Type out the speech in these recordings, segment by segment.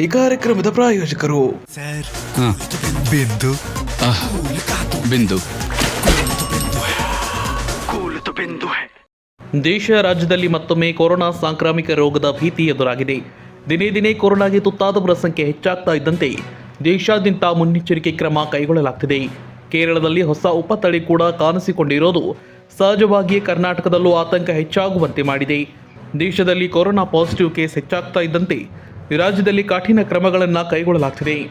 ಈ ಕಾರ್ಯಕ್ರಮದ ಪ್ರಾಯೋಜಕರು. ಬಿಂದು. ಬಿಂದು. ದೇಶ ರಾಜ್ಯದಲ್ಲಿ ಮತ್ತೊಮ್ಮೆ ಕೊರೋನಾ ಸಾಂಕ್ರಾಮಿಕ ರೋಗದ ಭೀತಿ ಎದುರಾಗಿದೆ. ದಿನೇ ದಿನೇ ಕೊರೋನಾಗೆ ತುತ್ತಾದವರ ಸಂಖ್ಯೆ ಹೆಚ್ಚಾಗ್ತಾ ಇದ್ದಂತೆ ದೇಶಾದ್ಯಂತ ಮುನ್ನೆಚ್ಚರಿಕೆ ಕ್ರಮ ಕೈಗೊಳ್ಳಲಾಗ್ತಿದೆ. ಕೇರಳದಲ್ಲಿ ಹೊಸ ಉಪತಳಿ ಕೂಡ ಕಾಣಿಸಿಕೊಂಡಿರೋದು ಸಹಜವಾಗಿಯೇ ಕರ್ನಾಟಕದಲ್ಲೂ ಆತಂಕ ಹೆಚ್ಚಾಗುವಂತೆ ಮಾಡಿದೆ. ದೇಶದಲ್ಲಿ ಕೊರೋನಾ ಪಾಸಿಟಿವ್ ಕೇಸ್ ಹೆಚ್ಚಾಗ್ತಾ ಇದ್ದಂತೆ ರಾಜ್ಯದಲ್ಲಿ ಕಠಿಣ ಕ್ರಮಗಳನ್ನು ಕೈಗೊಳ್ಳಲಾಗ್ತಿದೆ.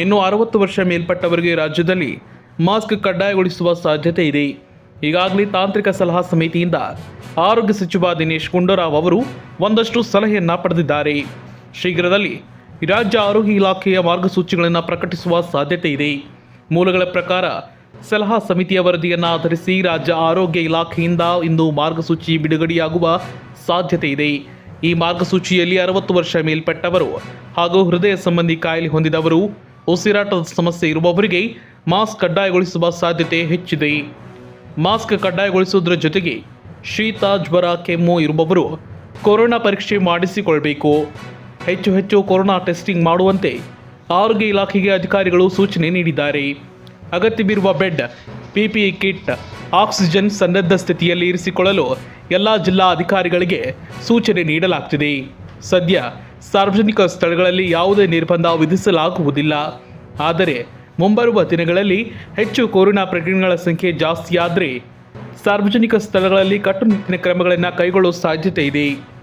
ಇನ್ನು ಅರವತ್ತು ವರ್ಷ ಮೇಲ್ಪಟ್ಟವರಿಗೆ ರಾಜ್ಯದಲ್ಲಿ ಮಾಸ್ಕ್ ಕಡ್ಡಾಯಗೊಳಿಸುವ ಸಾಧ್ಯತೆ ಇದೆ. ಈಗಾಗಲೇ ತಾಂತ್ರಿಕ ಸಲಹಾ ಸಮಿತಿಯಿಂದ ಆರೋಗ್ಯ ಸಚಿವ ದಿನೇಶ್ ಗುಂಡೂರಾವ್ ಅವರು ಒಂದಷ್ಟು ಸಲಹೆಯನ್ನು ಪಡೆದಿದ್ದಾರೆ. ಶೀಘ್ರದಲ್ಲಿ ರಾಜ್ಯ ಆರೋಗ್ಯ ಇಲಾಖೆಯ ಮಾರ್ಗಸೂಚಿಗಳನ್ನು ಪ್ರಕಟಿಸುವ ಸಾಧ್ಯತೆ ಇದೆ. ಮೂಲಗಳ ಪ್ರಕಾರ ಸಲಹಾ ಸಮಿತಿಯ ವರದಿಯನ್ನು ಆಧರಿಸಿ ರಾಜ್ಯ ಆರೋಗ್ಯ ಇಲಾಖೆಯಿಂದ ಇಂದು ಮಾರ್ಗಸೂಚಿ ಬಿಡುಗಡೆಯಾಗುವ ಸಾಧ್ಯತೆ ಇದೆ. ಈ ಮಾರ್ಗಸೂಚಿಯಲ್ಲಿ ಅರವತ್ತು ವರ್ಷ ಮೇಲ್ಪಟ್ಟವರು ಹಾಗೂ ಹೃದಯ ಸಂಬಂಧಿ ಕಾಯಿಲೆ ಹೊಂದಿದವರು, ಉಸಿರಾಟದ ಸಮಸ್ಯೆ ಇರುವವರಿಗೆ ಮಾಸ್ಕ್ ಕಡ್ಡಾಯಗೊಳಿಸುವ ಸಾಧ್ಯತೆ ಹೆಚ್ಚಿದೆ. ಮಾಸ್ಕ್ ಕಡ್ಡಾಯಗೊಳಿಸುವುದರ ಜೊತೆಗೆ ಶೀತ, ಜ್ವರ, ಕೆಮ್ಮು ಇರುವವರು ಕೊರೋನಾ ಪರೀಕ್ಷೆ ಮಾಡಿಸಿಕೊಳ್ಳಬೇಕು. ಹೆಚ್ಚು ಹೆಚ್ಚು ಕೊರೋನಾ ಟೆಸ್ಟಿಂಗ್ ಮಾಡುವಂತೆ ಆರೋಗ್ಯ ಇಲಾಖೆಗೆ ಅಧಿಕಾರಿಗಳು ಸೂಚನೆ ನೀಡಿದ್ದಾರೆ. ಅಗತ್ಯವಿರುವ ಬೆಡ್, ಪಿಪಿಇ ಕಿಟ್ ಆಕ್ಸಿಜನ್ ಸನ್ನದ್ಧ ಸ್ಥಿತಿಯಲ್ಲಿ ಇರಿಸಿಕೊಳ್ಳಲು ಎಲ್ಲ ಜಿಲ್ಲಾ ಅಧಿಕಾರಿಗಳಿಗೆ ಸೂಚನೆ ನೀಡಲಾಗ್ತಿದೆ. ಸದ್ಯ ಸಾರ್ವಜನಿಕ ಸ್ಥಳಗಳಲ್ಲಿ ಯಾವುದೇ ನಿರ್ಬಂಧ ವಿಧಿಸಲಾಗುವುದಿಲ್ಲ. ಆದರೆ ಮುಂಬರುವ ದಿನಗಳಲ್ಲಿ ಹೆಚ್ಚು ಕೊರೋನಾ ಪ್ರಕರಣಗಳ ಸಂಖ್ಯೆ ಜಾಸ್ತಿಯಾದರೆ ಸಾರ್ವಜನಿಕ ಸ್ಥಳಗಳಲ್ಲಿ ಕಟ್ಟುನಿಟ್ಟಿನ ಕ್ರಮಗಳನ್ನು ಕೈಗೊಳ್ಳುವ ಸಾಧ್ಯತೆ ಇದೆ.